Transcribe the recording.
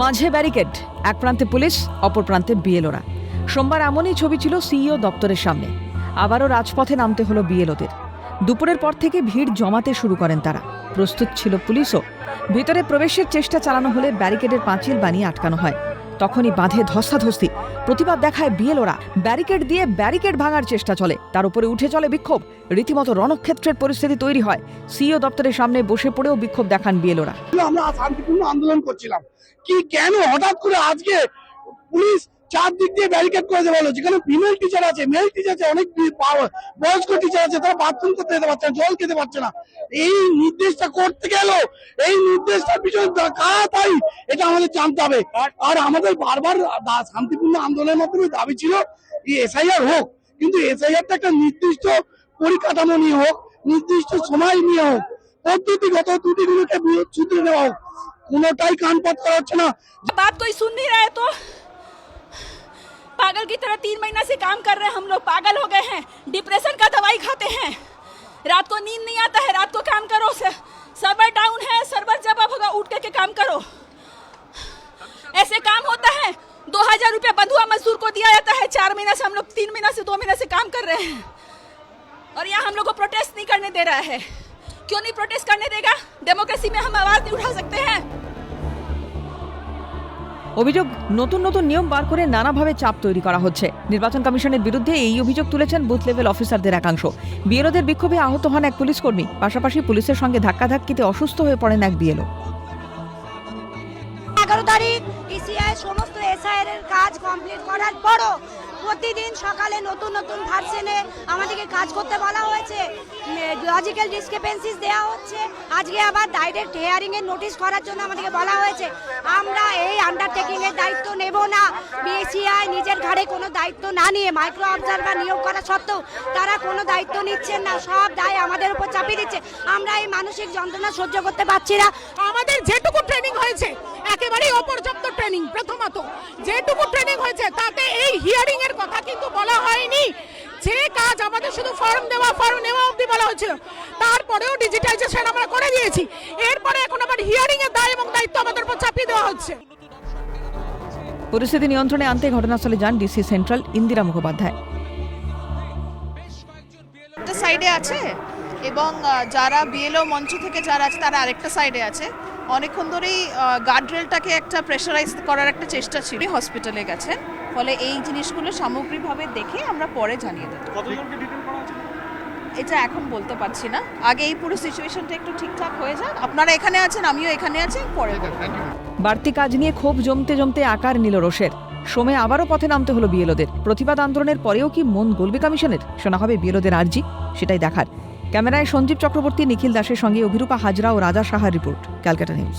মাঝে ব্যারিকেড, এক প্রান্তে পুলিশ, অপর প্রান্তে বিএলওরা। সোমবার এমনই ছবি ছিল সিইও দপ্তরের সামনে। আবারও রাজপথে নামতে হলো বিএলওদের। দুপুরের পর থেকে ভিড় জমাতে শুরু করেন তারা। প্রস্তুত ছিল পুলিশও। ভিতরে প্রবেশের চেষ্টা চালানো হলে ব্যারিকেডের পাঁচিল বানিয়ে আটকানো হয়। তখনই বাঁধে ধস্তাধস্তি। প্রতিবাদ দেখায় বিএলওরা। ব্যারিকেড দিয়ে ব্যারিকেড ভাঙার চেষ্টা চলে। তার উপরে উঠে চলে বিক্ষোভ। রীতিমতো রণক্ষেত্রের পরিস্থিতি তৈরি হয়। সিইও দপ্তরের সামনে বসে পড়েও বিক্ষোভ দেখান বিএলওরা। আমরা শান্তিপূর্ণ আন্দোলন করছিলাম। কি, কেন? হঠাৎ করে আজকে পুলিশ চারদিক দিয়ে ব্যারিকেড করে দেওয়া হলো যেখানে ফিমেল টিচার আছে মেল টিচার আছে, অনেক বয়স্ক টিচার আছে, তারা বাথরুম করতে যেতে পারছে না, জল খেতে পারছে না। এই নির্দেশটা করতে গেল। এই নির্দেশটা পিছনে কারা তাই এটা আমাদের জানতে হবে। আর আমাদের বারবার শান্তিপূর্ণ আন্দোলনের মাধ্যমে দাবি ছিল এসআইআর হোক, কিন্তু এসআইআরটা একটা নির্দিষ্ট পরিকাঠামো নিয়ে হোক, নির্দিষ্ট সময় নিয়ে হোক, পদ্ধতিগত ত্রুটিগুলোকে ছুটে নেওয়া হোক, কোনোটাই কানপাত করা হচ্ছে না। বাপ তুই শুননি রায় তো पागल की तरह तीन महीना से काम कर रहे हैं हम लोग। पागल हो गए हैं। डिप्रेशन का दवाई खाते हैं। रात को नींद नहीं आता है, रात को काम करो। सर्वर डाउन है सर्वर जब अब होगा, उठ करके काम करो। ऐसे काम होता है। दो हज़ार रुपया बंधुआ मजदूर को दिया जाता है। चार महीना से हम लोग तीन महीना से दो महीना से काम कर रहे हैं। और यहाँ हम लोग को प्रोटेस्ट नहीं करने दे रहा है। क्यों नहीं प्रोटेस्ट करने देगा? डेमोक्रेसी में हम आवाज़ नहीं उठा सकते हैं। অভিযোগ নতুন নতুন নিয়ম বার করে নানাভাবে চাপ তৈরি করা হচ্ছে। নির্বাচন কমিশনের বিরুদ্ধে এই অভিযোগ তুলেছেন বুথ লেভেল অফিসারদের একাংশ। বিএলওদের বিক্ষোভে আহত হন এক পুলিশ কর্মী, পাশাপাশি পুলিশের সঙ্গে ধাক্কাধাক্কিতে অসুস্থ হয়ে পড়েন এক বিএলও। এগারো তারিখ ইসিআই সমস্ত এসআইআর এর কাজ কমপ্লিট করার পরও প্রতিদিন সকালে নতুন নতুন ভার্সেনে আমাদেরকে কাজ করতে বলা লজিক্যাল ডিসক্রিপেন্সিস দেওয়া হচ্ছে। আজকে আবার ডাইরেক্ট হেয়ারিং এর নোটিশ করার জন্য আমাদেরকে বলা হয়েছে। আমরা এই আন্ডারটেকিংয়ের দায়িত্ব নেব না। বিএসিআই নিজের ঘাড়ে কোনো দায়িত্ব না নিয়ে মাইক্রো অবজারভার নিয়োগ করা সত্ত্বেও তারা কোনো দায়িত্ব নিচ্ছেন না। সব দায় আমাদের উপর চাপিয়ে দিচ্ছে। আমরা এই মানসিক যন্ত্রণা সহ্য করতে পারছি না। আমাদের যেটুকু ট্রেনিং হয়েছে, একেবারেই অপর্যাপ্ত ট্রেনিং প্রথমত। যেটুকু ট্রেনিং হয়েছে, তাতে এই হিয়ারিংয়ের কথা কিন্তু বলা হয়নি। যে কাজ আমাদের শুধু ফর্ম দেওয়া ফর্ম নেওয়া অবধি বলা হয়েছিল। তারপরেও ডিজিটাইজেশন আমরা করে দিয়েছি। এরপরে এখন আবার হিয়ারিং এর দায় এবং দায়িত্ব আমাদের উপর চাপিয়ে দেওয়া হচ্ছে। পরিস্থিতি নিয়ন্ত্রণে আনতে ঘটনাস্থলে যান ডিসি সেন্ট্রাল ইন্দিরা মুখোপাধ্যায়। একটা সাইডে আছে এবং যারা বিএলও মঞ্চ থেকে যারা আছে তারা আরেকটা সাইডে আছে। অনেকক্ষণ ধরেই গার্ডরেলটাকে একটা প্রেশারাইজ করার একটা চেষ্টা ছিল। হসপিটালে গেছেন। ফলে এই জিনিসগুলো সামগ্রিকভাবে দেখে আমরা পরে জানিয়ে দেবো। এটা এখন বলতে পারছি না। আগে এই পুরো সিচুয়েশনটা একটু ঠিকঠাক হয়ে যাক। আপনারা এখানে আছেন আমিও এখানে আছি পরে বাড়তি কাজ নিয়ে ক্ষোভ জমতে জমতে আকার নিল রোষের। সময় আবারও পথে নামতে হলো বিএলওদের। প্রতিবাদ আন্দোলনের পরেও কি মন গলবে কমিশনের? শোনা হবে বিএলওদের আর্জি সেটাই দেখার। ক্যামেরায় সঞ্জীব চক্রবর্তী নিখিল দাসের সঙ্গে অভিরূপা হাজরা ও রাজা সাহার রিপোর্ট ক্যালকাটা নিউজ।